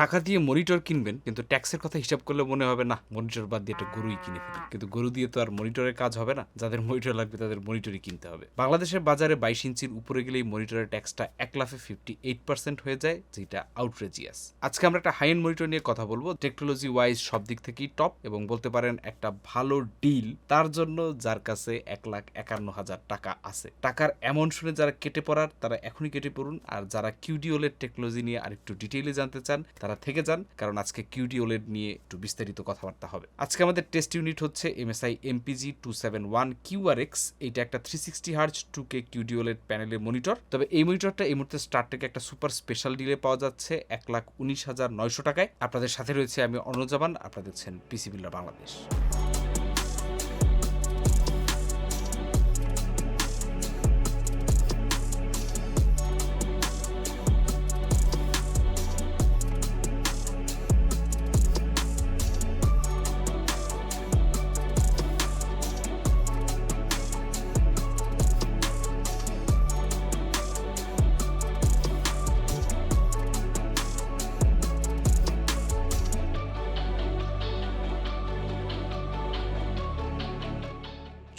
টাকা দিয়ে মনিটর কিনবেন, কিন্তু ট্যাক্সের কথা হিসাব করলে মনে হবে না মনিটর বাদ দিয়ে একটা গরুই কিনে ফেলি। কিন্তু গরু দিয়ে তো আর মনিটরের কাজ হবে না। যাদের মনিটর লাগবে, তাদের মনিটরই কিনতে হবে। বাংলাদেশের বাজারে বাইশ ইঞ্চির উপরে গেলেই মনিটরের ট্যাক্সটা এক লাফে ফিফটি এইট পার্সেন্ট হয়ে যায়, যেটা আউটরেজিয়াস আজকে আমরা একটা হাই এন্ড মনিটর নিয়ে কথা বলব। টেকনোলজি ওয়াইজ সব দিক থেকেই টপ এবং বলতে পারেন একটা ভালো ডিল তার জন্য যার কাছে এক লাখ একান্ন হাজার টাকা আছে। টাকার এমন শুনে যারা কেটে পড়ার, তারা এখনই কেটে পড়ুন। আর যারা কিউডিওলের টেকনোলজি নিয়ে আরেকটু ডিটেইলে জানতে চান, তারা থেকে যান, কারণ আজকে কিউডিওলের নিয়ে একটু বিস্তারিত কথাবার্তা হবে। আজকে আমাদের টেস্ট ইউনিট হচ্ছে MSI MPG two seven one QRX এইটা একটা three sixty hertz two K কিউডিওলের প্যানেলের মনিটর তবে এই মনিটরটা এই মুহূর্তে স্টার থেকে একটা সুপার স্পেশাল ডিলে পাওয়া যাচ্ছে, এক লাখ উনিশ হাজার নয়শো টাকায়। আপনাদের সাথে রয়েছে আমি অনুজামান আপনাদের পিসি বিল্ডার বাংলাদেশ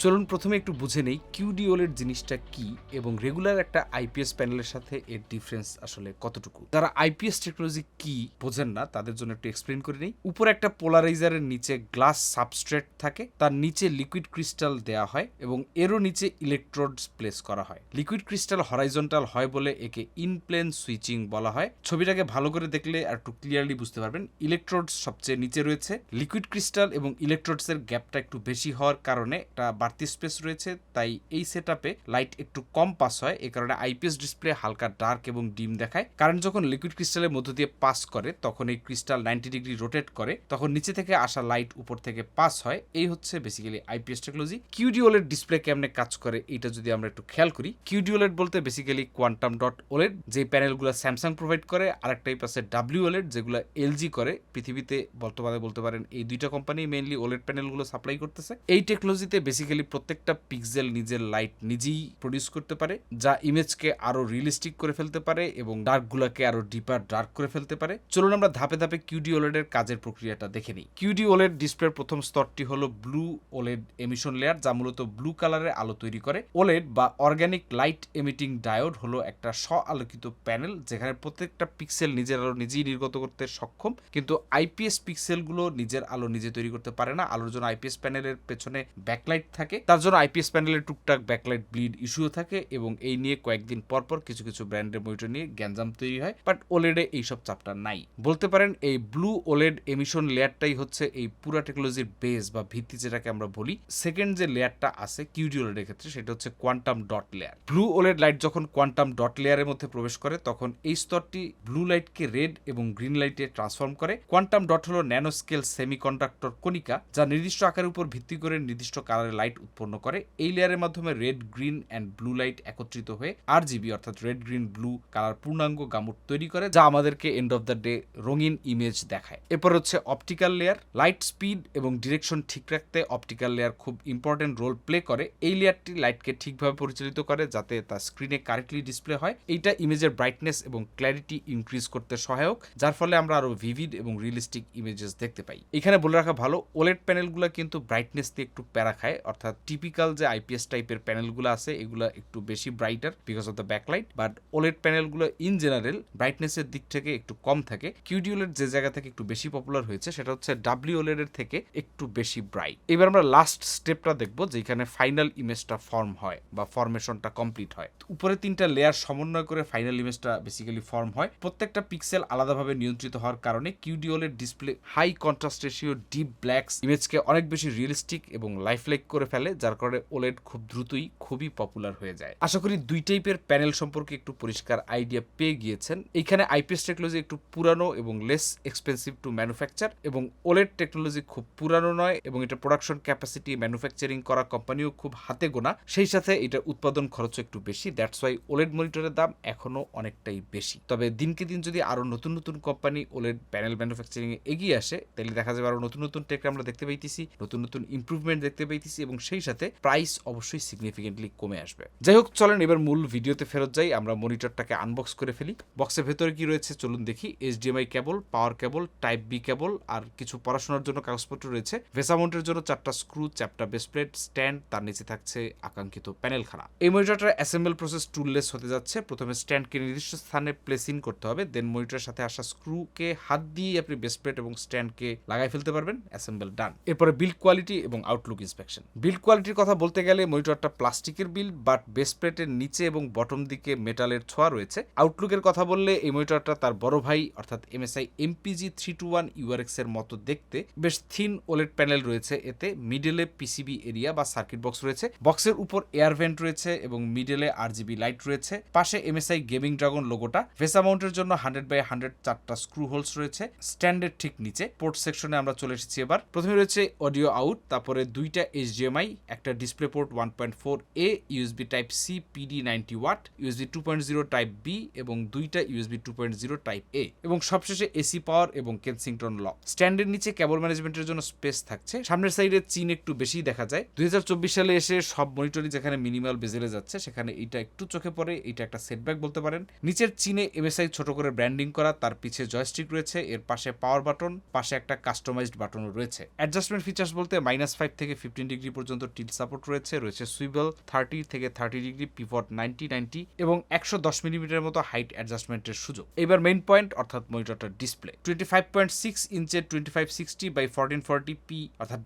চলুন প্রথমে একটু বুঝে নেই কিউডিওলের জিনিসটা কি এবং রেগুলার একটা আইপিএস প্যানেলের সাথে এর ডিফারেন্স আসলে কতটুকু? যারা আইপিএস টেকনোলজি কি বোঝেন না, তাদের জন্য একটু এক্সপ্লেন করে নেই। উপরে একটা পোলারাইজারের নিচে গ্লাস সাবস্ট্রেট থাকে, তার নিচে লিকুইড ক্রিস্টাল দেয়া হয় এবং এরও নিচে ইলেকট্রোডস প্লেস করা হয়। লিকুইড ক্রিস্টাল হরাইজন্টাল হয় বলে একে ইনপ্লেন সুইচিং বলা হয়। ছবিটাকে ভালো করে দেখলে আর একটু ক্লিয়ারলি বুঝতে পারবেন ইলেকট্রোডস সবচেয়ে নিচে রয়েছে। লিকুইড ক্রিস্টাল এবং ইলেকট্রোডস এর গ্যাপটা একটু বেশি হওয়ার কারণে একটা বাড়তি স্পেস রয়েছে, তাই এই সেট লাইট একটু কম পাস হয় এই কারণে আইপিএস ডিসপ্লে হালকা ডার্ক এবং ডিম দেখায়। কারণ যখন লিকুইড ক্রিস্টালের মধ্য দিয়ে পাস করে, তখন এই ক্রিস্টাল নাইনটি ডিগ্রি রোটেট করে, তখন নিচে থেকে আসা লাইট উপর থেকে পাস হয়। এই হচ্ছে বেসিক্যালি আইপিএস টেকনোলজি কিউডিওলের ডিসপ্লে কেমনে কাজ করে এটা যদি আমরা একটু খেয়াল করি কিউডিওলেট বলতে বেসিক্যালি কোয়ান্টাম ডট ওলেড যে প্যানেলগুলো স্যামসাং প্রোভাইড করে আর একটা টাইপ আছে ডাব্লিউ ওলেড যেগুলো এলজি করে। পৃথিবীতে বর্তমানে বলতে পারেন এই দুইটা কোম্পানি মেইনলি ওলেড প্যানেলগুলো সাপ্লাই করতেছে। এই টেকনোলজিতে বেসিক্যালি প্রত্যেকটা পিক্সেল নিজের লাইট নিজেই প্রডিউস করতে পারে, যা ইমেজকে আরও রিয়েলিস্টিক করে ফেলতে পারে এবং ডার্কগুলোকে আরও ডিপার ডার্ক করে ফেলতে পারে। চলুন আমরা ধাপে ধাপে কিউডি ওলেডের কাজের প্রক্রিয়াটা দেখে নিই। কিউডি ওলেড ডিসপ্লের প্রথম স্তরটি হলো ব্লু ওলেড এমিশন লেয়ার যা মূলত ব্লু কালারের আলো তৈরি করে। ওলেড বা অর্গানিক লাইট এমিটিং ডায়োড হলো একটা স্ব আলোকিত প্যানেল যেখানে প্রত্যেকটা পিক্সেল নিজের আলো নিজেই নির্গত করতে সক্ষম, কিন্তু আইপিএস পিক্সেলগুলো নিজের আলো নিজে তৈরি করতে পারে না। আলোর জন্য আইপিএস প্যানেলের পেছনে ব্যাকলাইট থাকে। তার জন্য আইপিএস প্যানেলের টুকটাক ব্যাকলাইট ব্লিড ইস্যুও থাকে এবং এই নিয়ে কয়েকদিন পর পর কিছু কিছু ব্র্যান্ডের মনিটর নিয়ে গ্যাঞ্জাম তৈরি হয়, বাট ওলেডে এইসব চাপটা নাই। বলতে পারেন এই ব্লু ওলেড এমিশন লেয়ারটাই হচ্ছে এই পুরা টেকনোলজির বেস বা ভিত্তি যেটাকে আমরা বলি। সেকেন্ড যে লেয়ারটা আছে কিউডি ওলেডের ক্ষেত্রে সেটা হচ্ছে quantum dot layer blue OLED light যখন কোয়ান্টাম ডট লেয়ারের মধ্যে প্রবেশ করে, তখন এই স্তরটি ব্লু লাইটকে রেড এবং গ্রিন লাইটে ট্রান্সফর্ম করে। কোয়ান্টাম ডট হলো ন্যানো স্কেল সেমিকন্ডাক্টর কণিকা, যা নির্দিষ্ট আকারের উপর ভিত্তি করে নির্দিষ্ট কালারের লাইট উৎপন্ন করে। এই লেয়ারের মাধ্যমে red green and blue light একত্রিত হয়ে আর জিবি অর্থাৎ রেড গ্রিন ব্লু কালার পূর্ণাঙ্গ গামুট তৈরি করে, যা আমাদেরকে এন্ড অফ দ্য ডে রঙিন ইমেজ দেখায়। এরপর হচ্ছে অপটিক্যাল লেয়ার লাইট স্পিড এবং ডিরেকশন ঠিক রাখতে অপটিক্যাল লেয়ার খুব ইম্পর্টেন্ট রোল প্লে করে। এই লেয়ারটি লাইটকে ঠিকভাবে পরিচালিত করে, যাতে তা স্ক্রিনে কারেক্টলি ডিসপ্লে হয়। এইটা ইমেজের ব্রাইটনেস এবং ক্ল্যারিটি ইনক্রিজ করতে সহায়ক, যার ফলে আমরা আরও ভিভিড এবং রিয়েলিস্টিক ইমেজেস দেখতে পাই। এখানে বলে রাখা ভালো ওলেট প্যানেলগুলো কিন্তু ব্রাইটনেস দিয়ে একটু প্যারা খায়, অর্থাৎ টিপিক্যাল যে আইপিএস টাইপের প্যানেলগুলো আছে, এগুলো একটু বেশি brighter because of the backlight but OLED প্যানেলগুলো in general ব্রাইটনেসের দিক থেকে একটু কম থাকে। কিউডিওলেড যে জায়গা থেকে একটু বেশি পপুলার হয়েছে, সেটা হচ্ছে ডাব্লিউ এর থেকে একটু বেশি ব্রাইট এবার আমরা লাস্ট স্টেপটা দেখব যেখানে ফাইনাল ইমেজটা ফর্ম হয় বা ফর্মেশনটা কমপ্লিট হয়। উপরে তিনটা লেয়ার সমন্বয় করে ফাইনাল ইমেজটা বেসিক্যালি ফর্ম হয়। প্রত্যেকটা পিক্সেল আলাদাভাবে নিয়ন্ত্রিত হওয়ার কারণে কিউডিওলের display high contrast ratio deep blacks ইমেজকে অনেক বেশি রিয়েলিস্টিক এবং লাইফ লাইক করে ফেলে, যার কারণে ওলেড খুব দ্রুতই খুবই পপুলার হয়ে যায়। আশা করি দুই টাইপের প্যানেল সম্পর্কে একটু পরিষ্কার আইডিয়া পেয়ে গিয়েছেন। এখানে আইপিএস টেকনোলজি একটু পুরানো এবং লেস এক্সপেন্সিভ টু ম্যানুফ্যাকচার এবং ওলেড টেকনোলজি খুব পুরানো নয় এবং এটা প্রোডাকশন ক্যাপাসিটি ম্যানুফ্যাকচারিং করা কোম্পানিও খুব হাতে গোনা। সেই সাথে এটা উৎপাদন খরচ একটু বেশি দ্যাটস ওয়াই ওলেড মনিটরের দাম এখনও অনেকটাই বেশি। তবে দিনকে দিন যদি আরও নতুন নতুন কোম্পানি ওলেড প্যানেল ম্যানুফ্যাকচারিং এ এগিয়ে আসে, তাহলে দেখা যাবে আরও নতুন নতুন টেক আমরা দেখতে পাইতেছি, নতুন নতুন ইমপ্রুভমেন্ট দেখতে পাইতেছি এবং সেই সাথে প্রাইস অবশ্যই সিগনিফিকেন্টলি কমে আসবে। যাই হোক, চলেন এবার মূল ভিডিওতে ফেরত যাই। আমরা মনিটরটাকে আনবক্স করে ফেলি। বক্সের ভেতরে কি রয়েছে চলুন দেখি। HDMI cable power cable type B cable আর কিছু পড়াশোনার জন্য কাগজপত্র রয়েছে। ভেসামাউন্টের জন্য চারটা স্ক্রু চ্যাপটা বেসপ্লেট স্ট্যান্ড তার নিচে থাকছে আকাঙ্ক্ষিত প্যানেল খানা এই মনিটরটার অ্যাসেম্বল প্রসেস টুললেস হতে যাচ্ছে। প্রথমে স্ট্যান্ডকে নির্দিষ্ট স্থানে প্লেস করতে হবে দেন মনিটরের সাথে আসা স্ক্রুকে হাত দিয়ে আপনি বেসপ্লেট এবং স্ট্যান্ডকে লাগাই ফেলতে পারবেন। অ্যাসেম্বল ডান এরপরে বিল্ড কোয়ালিটি এবং আউটলুক ইন্সপেকশন বিল্ড কোয়ালিটির কথা বলতে গেলে মনিটরটা প্লাস্টিকের বিল্ড বাট বেসপ্লেটের নিচে এবং বটম দিকে মেটালের ছোঁয়া রয়েছে। আউটলুকের কথা বললে এই মনিটরটা তার বড় ভাই, অর্থাৎ MSI MPG three two one URX এর মতো দেখতে। বেশ থিন ওলেট প্যানেল রয়েছে এতে মিডলে পিসিবি এরিয়া বা সার্কিট বক্স রয়েছে। বক্সের উপর এয়ার ভেন্ট রয়েছে এবং মিডলে আর জিবি লাইট রয়েছে। পাশে এমএসআই গেমিং ড্রাগন লোগোটা ভেসা মাউন্টের জন্য হান্ড্রেড বাই হান্ড্রেড চারটা স্ক্রু হোলস রয়েছে। স্ট্যান্ডের ঠিক নিচে। পোর্ট সেকশনে আমরা চলে এসেছি এবার। প্রথমে রয়েছে অডিও আউট তারপরে দুইটা এইচডিএমআই একটা display port one point four A USB type C PD ninety watt USB two point zero type B এবং দুইটা USB two point zero type A এবং সবশেষে এসি পাওয়ার এবং কেনসিংটন লক স্ট্যান্ডের নিচে কেবল ম্যানেজমেন্টের জন্য স্পেস থাকছে। সামনের সাইডে চিন একটু বেশি দেখা যায়। দুই হাজার চব্বিশ সালে এসে সব মনিটরই যেখানে মিনিমাল বেজেলে যাচ্ছে, সেখানে এটা একটু চোখে পড়ে, এটা একটা সেটব্যাক বলতে পারেন। নিচের চিনে এমএসআই ছোট করে ব্র্যান্ডিং করা, তার পিছে জয়স্টিক রয়েছে, এর পাশে পাওয়ার বাটন পাশে একটা কাস্টমাইজড বাটনও রয়েছে। অ্যাডজাস্টমেন্ট ফিচার্স বলতে মাইনাস ফাইভ থেকে ফিফটিন ডিগ্রি পর্যন্ত টিল সাপোর্ট রয়েছে রয়েছে সুইবেল থার্টি থেকে thirty degree, pivot ninety ninety এবং একশো দশ মিলিমিটার মতো হাইট অ্যাডজাস্টমেন্টের সুযোগ। এবার মেইন পয়েন্ট অর্থাৎ মনিটরটার display. Twenty five point six ইঞ্চের twenty five sixty by fourteen forty P অর্থাৎ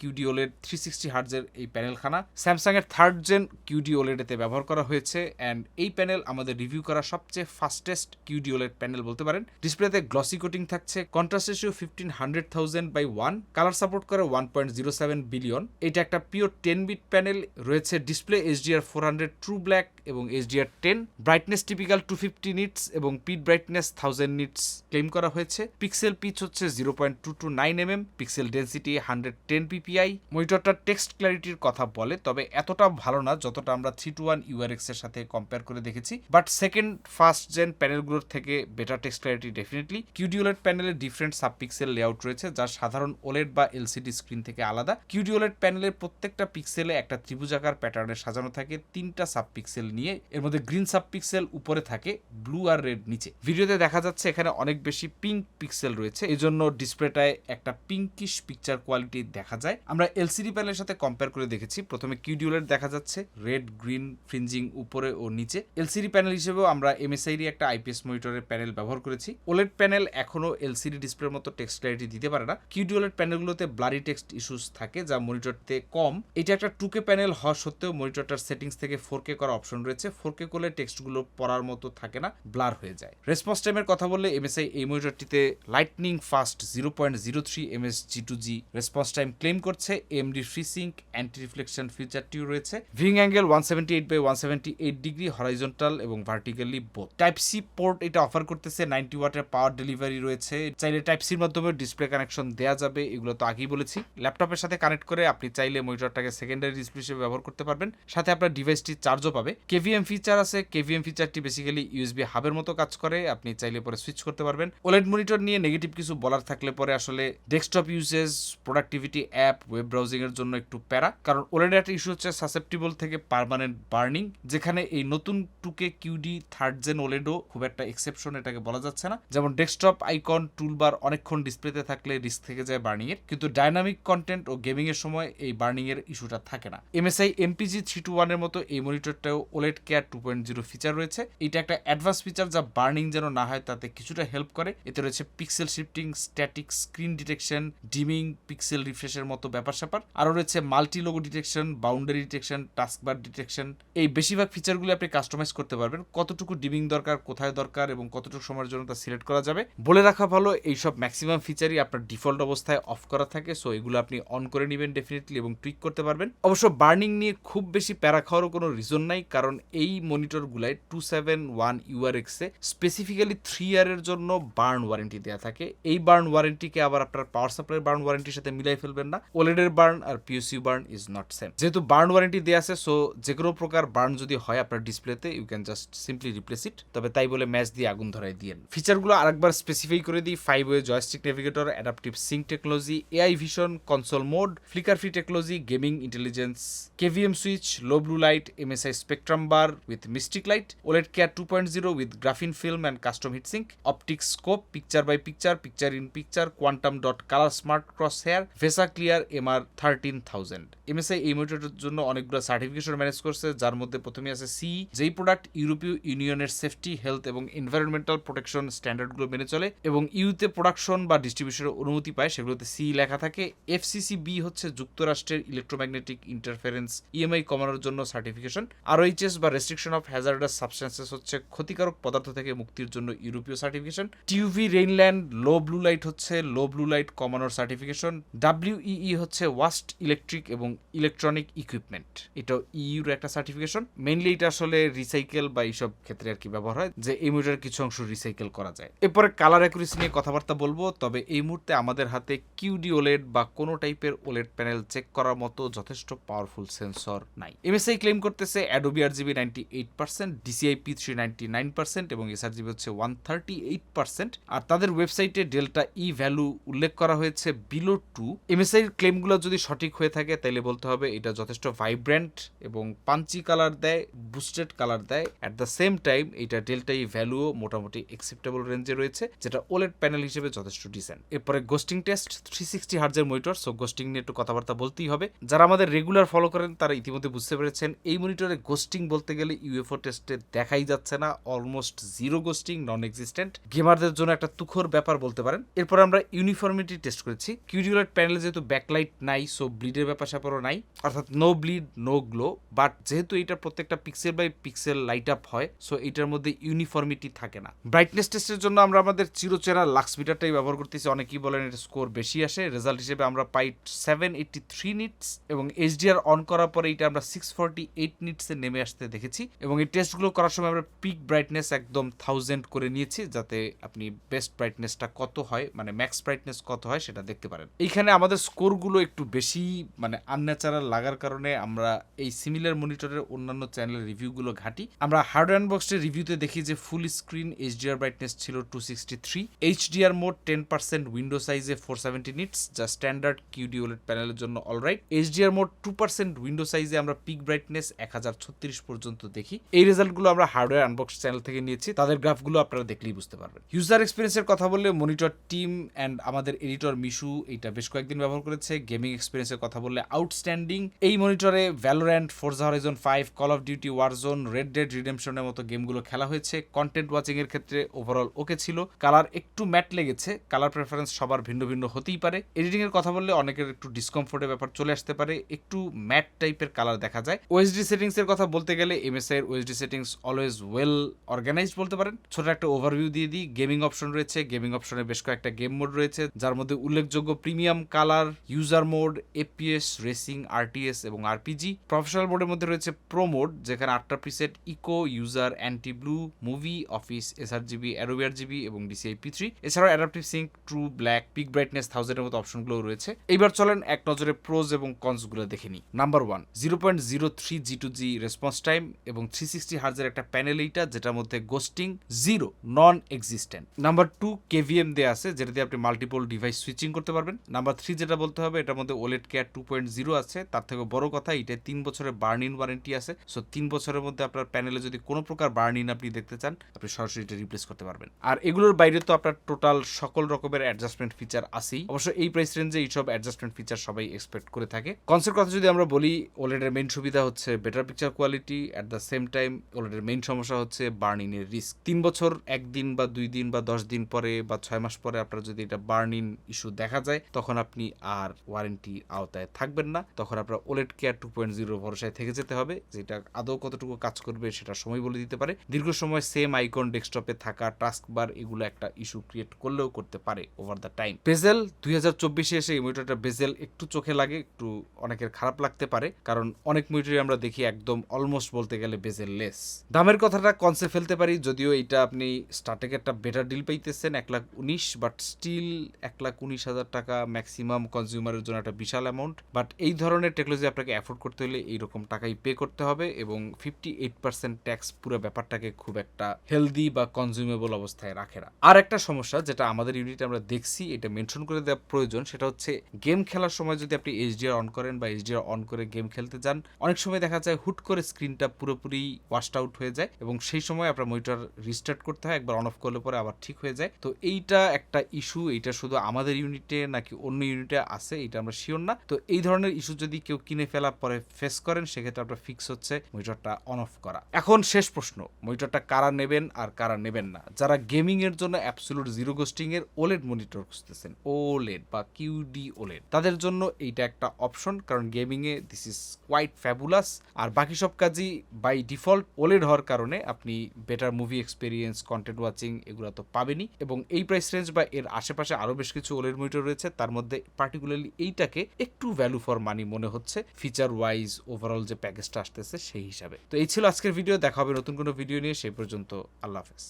কিউডি ওলেড থ্রি সিক্সটি হার্জের এই প্যানেলখানা। স্যামসাং এর থার্ড জেন কিউডি ওলেডেতে ব্যবহার করা হয়েছে অ্যান্ড এই প্যানেল আমাদের রিভিউ করা সবচেয়ে ফাস্টেস্ট কিউডি ওলেড প্যানেল বলতে পারেন। ডিসপ্লেতে গ্লসি কোটিং থাকছে contrast ratio fifteen hundred thousand by one colour support করে one point zero seven billion এটা একটা পিওর টেন বিট প্যানেল রয়েছে display HDR four hundred true black এবং HDR ten brightness typical two fifty nits এবং peak brightness thousand nits claim করা হয়েছে। Pixel pitch হচ্ছে zero point two two nine M M pixel density hundred ten PPI মনিটরটার text ক্ল্যারিটির কথা বলে, তবে এতটা ভালো না যতটা আমরা থ্রি টু ওয়ান ইউআরএক্স এর সাথে কম্পেয়ার করে দেখেছি। বাট সেকেন্ড ফার্স্ট জেন প্যানেলগুলোর থেকে better text clarity definitely QD OLED প্যানেলের ডিফারেন্ট সাব পিক্সেল লেআউট রয়েছে, যা সাধারণ ওলেড বা এলসিডি স্ক্রিন থেকে আলাদা। কিউডিওলেট প্যানেলের প্রত্যেকটা পিক্সেলে একটা ত্রিভুজাকার প্যাটার্নে সাজানো থাকে, তিনটা সাব পিক্সেল নিয়ে। এর মধ্যে গ্রিন সাব পিক্সেল উপরে থাকে, ব্লু আর রেড নিচে। ভিডিওতে দেখা যাচ্ছে এখানে অনেক বেশি পিঙ্ক পিক্সেল রয়েছে এই জন্য ডিসপ্লেটায় একটা পিঙ্কিশ পিকচার কোয়ালিটি দেখা যায়। আমরা এলসিডি প্যানেলের সাথে কম্পেয়ার করে দেখেছি, প্রথমে কিউডিওলেট দেখা যাচ্ছে, রেড, গ্রিন, ফ্রিঞ্জিং উপরে ও নিচে। এলসিডি প্যানেল হিসেবেও আমরা এমএসআই একটা আইপিএস মনিটরের প্যানেল ব্যবহার করেছি। ওলেড প্যানেল এখনও এলসিডি ডিসপ্লের মতো টেক্সট ক্লারিটি দিতে পারে না। কিউডিওলেট প্যানেলগুলোতে ব্লারি টেক্সট ইস্যুস থাকে, যা মনিটরতে কম। এটা একটা টুকে প্যানেল হওয়া সত্ত্বেও মনিটরটার সেটিংস থেকে ফোর কে করা অপশন রয়েছে। ফোর কে করলে টেক্সটগুলো পড়ার মতো থাকে না ব্লার হয়ে যায়। রেসপন্স টাইমের কথা বললে এমএসআই এই মনিটরটিতে lightning fast zero point zero three MS G two G response time claim করছে। AMD free sync anti reflection ফিচারটিও রয়েছে। Viewing angle one seventy eight by one seventy eight degree horizontal এবং vertically both type C port এটা offer করতেছে ninety ওয়াটের power delivery রয়েছে। চাইলে type সির মাধ্যমে display connection দেওয়া যাবে, এগুলো তো আগেই বলেছি। ল্যাপটপের সাথে কানেক্ট করে আপনি চাইলে মনিটরটাকে সেকেন্ডারি ডিসপ্লে হিসেবে ব্যবহার করতে পারবেন। সাথে আপনার ডিভাইসটি চার্জও পাবে। কেভিএম ফিচার আছে। কেভিএম ফিচারটি বেসিক্যালি ইউএসবি হাবের মতো কাজ করে। আপনি চাইলে পরে সুইচ করতে পারবেন। ওলেড মনিটর নিয়ে নেগেটিভ কিছু বলার থাকলে পরে আসলে desktop uses productivity app web browsing এর জন্য একটু প্যারা। কারণ ওলেডের একটা ইস্যু হচ্ছে সাসেপ্টিবল থেকে পার্মানেন্ট বার্নিং যেখানে এই নতুন টুকে কিউডি থার্ড জেন ওলেডও খুব একটা এক্সেপশন এটাকে বলা যাচ্ছে না। যেমন ডেস্কটপ আইকন টুলবার অনেকক্ষণ ডিসপ্লেতে থাকলে রিস্ক থেকে যায় বার্নিং এর কিন্তু ডাইনামিক কন্টেন্ট ও গেমিং এর সময় এই বার্নিং এর ইস্যুটা থাকে না। এমএসআই এমপিজি থ্রি টু ওয়ানের মতো এই মনিটরটাও OLED care two point zero feature রয়েছে। এটা একটা অ্যাডভান্স ফিচার যা বার্নিং যেন না হয়, তাতে কিছুটা হেল্প করে। এতে রয়েছে pixel shifting static screen detection dimming pixel রিফ্রেশের মতো ব্যাপার স্যাপার। আরও রয়েছে multi logo detection boundary detection taskbar detection এই বেশিরভাগ ফিচারগুলো আপনি কাস্টমাইজ করতে পারবেন। কতটুকু ডিমিং দরকার, কোথায় দরকার এবং কতটুকু সময়ের জন্য তা সিলেক্ট করা যাবে। বলে রাখা ভালো, এইসব ম্যাক্সিমাম ফিচারই আপনার ডিফল্ট অবস্থায় অফ করা থাকে। সো এগুলো আপনি অন করে নেবেন ডেফিনেটলি এবং টুইক করতে পারবেন। অবশ্য বার্নিং নিয়ে খুব বেশি প্যারা খাওয়ারও কোনো রিজন নাই, কারণ এই মনিটরগুলাই টু সেভেন ওয়ান ইউআরএক্সে স্পেসিফিক্যালি থ্রি ইয়ারের জন্য বার্ন ওয়ারেন্টি দেওয়া থাকে। এই বার্ন ওয়ারেন্টিকে আবার আপনার পাওয়ার সাপ্লাই বার্ন ওয়ারেন্টির সাথে মিলাই ফেলবেন না। ওলেডের burn R POC burn is not same যেহেতু বার্ন ওয়ারেন্টি দেওয়া আছে সো যে কোনো প্রকার বার্ন যদি হয় আপনার ডিসপ্লেতে you can just simply replace it তবে তাই বলে ম্যাচ দিয়ে আগুন ধরাই দিয়েন। ফিচারগুলো আরেকবার স্পেসিফাই করে দিই five way joystick navigator adaptive sync technology AI vision console mode flicker free technology gaming intelligence KVM switch low blue light MSI spectrum bar with mystic light OLED care two point zero with graphene film and custom heatsink optic scope picture by picture picture in picture quantum dot colour smart crosshair VESA clear MR thirteen thousand MSI এই মনিটরের জন্য অনেকগুলো certification manage করছে, যার মধ্যে প্রথমে আছে C যেই প্রোডাক্ট ইউরোপীয় ইউনিয়নের সেফটি হেলথ এবং এনভায়রনমেন্টাল প্রোটেকশন স্ট্যান্ডার্ডগুলো মেনে চলে এবং ইউতে প্রোডাকশন বা ডিস্ট্রিবিউশনের অনুমতি পায়, সেগুলোতে সি লেখা থাকে। এফসিসি বি হচ্ছে যুক্তরাষ্ট্রের ইলেকট্রোম্যাগনেটিক ইন্টারফারেন্স ইএমআই কমানোর জন্য সার্টিফিকেশন আর এইচএস বা রেস্ট্রিকশন অফ হ্যাজার্ডাস সাবস্টেন্সেস হচ্ছে ক্ষতিকারক পদার্থ থেকে মুক্তির জন্য ইউরোপীয় certification TUV Rheinland low blue light হচ্ছে লো ব্লু লাইট কমানোর সার্টিফিকেশন ডাব্লিউইই হচ্ছে ওয়াস্ট ইলেকট্রিক এবং ইলেকট্রনিক ইকুইপমেন্ট এটা ইউর একটা সার্টিফিকেশন মেইনলি এটা আসলে রিসাইকেল বা এইসব ক্ষেত্রে আর কি ব্যবহার হয়, যে এই মুহূর্তের কিছু অংশ রিসাইকেল করা যায়। এরপরে কালার অ্যাকুরেসি নিয়ে কথাবার্তা বলব, তবে এই মুহূর্তে আমাদের হাতে কিউডি ওলেড বা কোনো টাইপের ওলেড প্যানেল চেক করার মতো যথেষ্ট পাওয়ারফুল সেন্সর নাই। এমএসআই ক্লেম করতেছে Adobe R GB ninety eight percent DCI P three ninety nine percent এবং এসআর জিবি হচ্ছে ওয়ান থার্টি এইট পার্সেন্ট আর তাদের ওয়েবসাইটে ডেল্টা ই ভ্যালু উল্লেখ করা হয়েছে বিলো টু এমএসআই ক্লেমগুলো যদি সঠিক হয়ে থাকে তাহলে বলতে হবে এটা যথেষ্ট ভাইব্রেন্ট এবং পাঞ্চি কালার দেয় বুস্টেড কালার দেয়। অ্যাট দ্য সেম টাইম এটা ডেল্টা ই ভ্যালুও মোটামুটি অ্যাকসেপ্টেবল রেঞ্জে রয়েছে, যেটা ওলেড প্যানেল হিসেবে যথেষ্ট ডিসেন্ট এরপরে গোস্টিং টেস্ট থ্রি সিক্সটি হার্জের মনিটর সো গোস্টিং নিয়ে একটু কথাবার্তা বলতেই হবে। যারা আমাদের রেগুলার ফলো করেন, তারা ইতিমধ্যে বুঝতে পেরেছেন, এই মনিটরে গোস্টিং বলতে গেলে ইউএফও টেস্টে দেখাই যাচ্ছে না almost zero ghosting non existent গেমারদের জন্য একটা তুখর ব্যাপার বলতে পারেন। এরপর আমরা ইউনিফর্মিটি টেস্ট করেছি। কিউডিউলার প্যানেলে যেহেতু ব্যাকলাইট নাই সো ব্লিডের ব্যাপার স্যাপারও নাই। অর্থাৎ no bleed no glow but যেহেতু এটা প্রত্যেকটা pixel by pixel light up হয় সো এটার মধ্যে ইউনিফর্মিটি থাকে না। ব্রাইটনেস টেস্টের জন্য আমরা আমাদের চিরচেনা লাক্স মিটারটাই ব্যবহার করতেছি। অনেকেই বলেন এটা স্কোর বেশি আসে। রেজাল্ট হিসেবে আমরা পাই সেভেন এইটটি থ্রি নিটস এবং এইচডিআর অন করার পরে এটা আমরা সিক্স ফর্টি এইট নিটসে নেমে আসতে দেখেছি এবং এই টেস্টগুলো করার সময় আমরা পিক ব্রাইটনেস একদম থাউজেন্ড করে নিয়েছি যাতে আপনি বেস্ট ব্রাইটনেসটা কত হয় মানে ম্যাক্স ব্রাইটনেস কত হয় সেটা দেখতে পারেন। এইখানে আমাদের স্কোরগুলো একটু বেশি মানে আনন্যাচারাল লাগার কারণে আমরা এই সিমিলার মনিটরের অন্যান্য চ্যানেলের রিভিউগুলো ঘাটি। আমরা হার্ডওয়্যার বক্সের রিভিউতে দেখি যে ফুল স্ক্রিন এইচডিআর ব্রাইটনেস ছিল two sixty three HDR mode ten percent window সাইজে ফোর সেভেন্টি নিটস যা স্ট্যান্ডার্ড কিউডিওলেট প্যানেলের জন্য alright HDR mode two percent window সাইজে আমরা পিক ব্রাইটনেস এক হাজার ছত্রিশ পর্যন্ত দেখি। এই রেজাল্টগুলো আমরা হার্ডওয়্যার আনবক্স চ্যানেল থেকে নিয়েছি, তাদের গ্রাফগুলো আপনারা দেখলেই বুঝতে পারবেন। ইউজার এক্সপিরিয়েন্সের কথা বললে মনিটর টিম অ্যান্ড আমাদের এডিটর মিশু এটা বেশ কয়েকদিন ব্যবহার করেছে। গেমিং এক্সপিরিয়েন্সের কথা বললে আউটস্ট্যান্ডিং এই মনিটরে Valorant Forza Horizon five Call of Duty Warzone Red Dead রিডেমশনের মতো গেমগুলো খেলা হয়েছে। কন্টেন্ট ওয়াচিং এর ক্ষেত্রে ওভারঅল ওকে ছিল। কালার একটু ম্যাট লেগেছে। কালার প্রেফারেন্স সবার ভিন্ন ভিন্ন হতেই পারে। এডিটিং এর কথা বললে অনেকের একটু ডিসকমফোর্টের ব্যাপার চলে আসতে পারে, একটু ম্যাট টাইপের কালার দেখা যায়। ওএসডি সেটিংস এর কথা বলতে গেলে এমএসআই এর OSD settings always well organised বলতে পারেন। ছোট একটা ওভারভিউ দিয়ে দিই গেমিং অপশন রয়েছে গেমিং অপশনে বেশ কয়েকটা গেম মোড রয়েছে, যার মধ্যে উল্লেখযোগ্য premium colour user mode FPS racing RTS এবং আরপিজি প্রফেশনাল মোডের মধ্যে রয়েছে প্রো মোড যেখানে আটটা preset eco user anti blue movie office sRGB Adobe RGB এবং ডিসিআই পি থ্রি এছাড়াও adaptive sync true black peak brightness থাউজেন্ডের মতো অপশনগুলো রয়েছে। এইবার চলেন এক নজরে প্রোজ এবং কনসগুলো দেখে নিই। Number one zero point zero three G two G response time এবং থ্রি সিক্সটি হার্জের একটা প্যানেল এইটা, যেটার মধ্যে ghosting zero non existent number two KVM দেওয়া আছে, যেটা দিয়ে আপনি মাল্টিপল ডিভাইস সুইচিং করতে পারবেন। নাম্বার থ্রি যেটা বলতে হবে, এটার মধ্যে OLED care two point zero আছে, তার থেকে বড় কথা এটা তিন বছরের বার্ন ইন ওয়ারেন্টি আছে। সো তিন বছরের মধ্যে আপনার প্যানেলে যদি কোনো প্রকার বার্ন ইন আপনি দেখতে চান, আপনি সরাসরি এটা রিপ্লেস করতে পারবেন। আর এগুলোর বাইরে তো আপনার টোটাল সকল রকমের অ্যাডজাস্টমেন্ট ফিচার আছেই। অবশ্য এই প্রাইস রেঞ্জে এইসব অ্যাডজাস্টমেন্ট ফিচার সবাই এক্সপেক্ট করে থাকে। কনসেপ্ট কথা যদি আমরা বলি ওলেডের মেইন সুবিধা হচ্ছে better picture quality at the same time ওলেডের main সমস্যা হচ্ছে বার্ন ইনের রিস্ক তিন বছর, একদিন বা দুই দিন বা দশ দিন পরে বা ছয় মাস পরে আপনার যদি এটা বার্ন ইন ইস্যু দেখা যায়, তখন আপনি আর ওয়ারেন্টি আওতায় থাকবেন না। তখন আপনার OLED care two point zero ভরসায় থেকে যেতে হবে, যেটা আদৌ কতটুকু কাজ করবে সেটা সময় বলে দিতে পারে। দীর্ঘ সময় সেম আইকন ডেস্কটপে থাকা টাস্ক বার এগুলো একটা ইস্যু ক্রিয়েট করলেও করতে পারে ওভার দ্য টাইম বেজেল দুই হাজার চব্বিশে এসে এই বেজেল একটু চোখে লাগে একটু অনেকের খারাপ লাগতে পারে। কারণ অনেক মনিটরে আমরা দেখি একদম অলমোস্ট অলমোস্ট বলতে গেলে বেজের লেস দামের কথাটা কনসে ফেলতে পারি, যদিও এটা আপনি স্টার্টেকে একটা বেটার ডিল পাইতেছেন, এক লাখ উনিশ বাট স্টিল এক লাখ উনিশ হাজার টাকা ম্যাক্সিমাম কনজিউমারের জন্য একটা বিশাল অ্যামাউন্ট বাট এই ধরনের টেকনোলজি আপনাকে অ্যাফোর্ড করতে হলে এইরকম টাকাই পে করতে হবে এবং ফিফটি এইট পার্সেন্ট ট্যাক্স পুরো ব্যাপারটাকে খুব একটা হেলদি বা কনজিউমেবল অবস্থায় রাখে না। আর একটা সমস্যা যেটা আমাদের ইউনিটে আমরা দেখছি, এটা মেনশন করে দেওয়া প্রয়োজন, সেটা হচ্ছে গেম খেলার সময় যদি আপনি এইচডিআর অন করেন বা এইচডিআর অন করে গেম খেলতে যান, অনেক সময় দেখা যায় হুট করে স্ক্রিনটা পুরোপুরি ওয়াশড আউট হয়ে যায় এবং সেই সময় আপনার মনিটর রিস্টার্ট করতে হয়, একবার অন অফ করলে পরে আবার ঠিক হয়ে যায়। তো এইটা একটা ইস্যু এটা শুধু আমাদের ইউনিটে নাকি অন্য ইউনিটে আছে এটা আমরা শিওর না। তো এই ধরনের ইস্যু যদি কেউ কিনে ফেলা পরে ফেস করেন, সেক্ষেত্রে আপনার ফিক্স হচ্ছে মনিটরটা অন অফ করা। এখন শেষ প্রশ্ন মনিটরটা কারা নেবেন আর কারা নেবেন না? যারা গেমিং এর জন্য অ্যাবসলুট জিরো গোস্টিং এর ওলেড মনিটর খুঁজতেছেন ওলেড বা কিউডি ওলেড তাদের জন্য এইটা একটা অপশন, কারণ গেমিং এ দিস ইজ কোয়াইট ফ্যাবুলাস আর বাকি সব কাজই বাই ডিফল্ট ওলেড হওয়ার কারণে আপনি better movie experience content watching এগুলো তো পাবেনই। এবং এই প্রাইস রেঞ্জ বা এর আশেপাশে আরও বেশ কিছু ওলেড মনিটর রয়েছে, তার মধ্যে পার্টিকুলারলি এইটাকে একটু ভ্যালু ফর মানি মনে হচ্ছে ফিচার ওয়াইজ ওভারঅল যে প্যাকেজটা আসতেছে সেই হিসাবে। তো এই ছিল আজকের ভিডিও দেখা হবে নতুন কোনো ভিডিও নিয়ে, সেই পর্যন্ত আল্লাহ হাফেজ।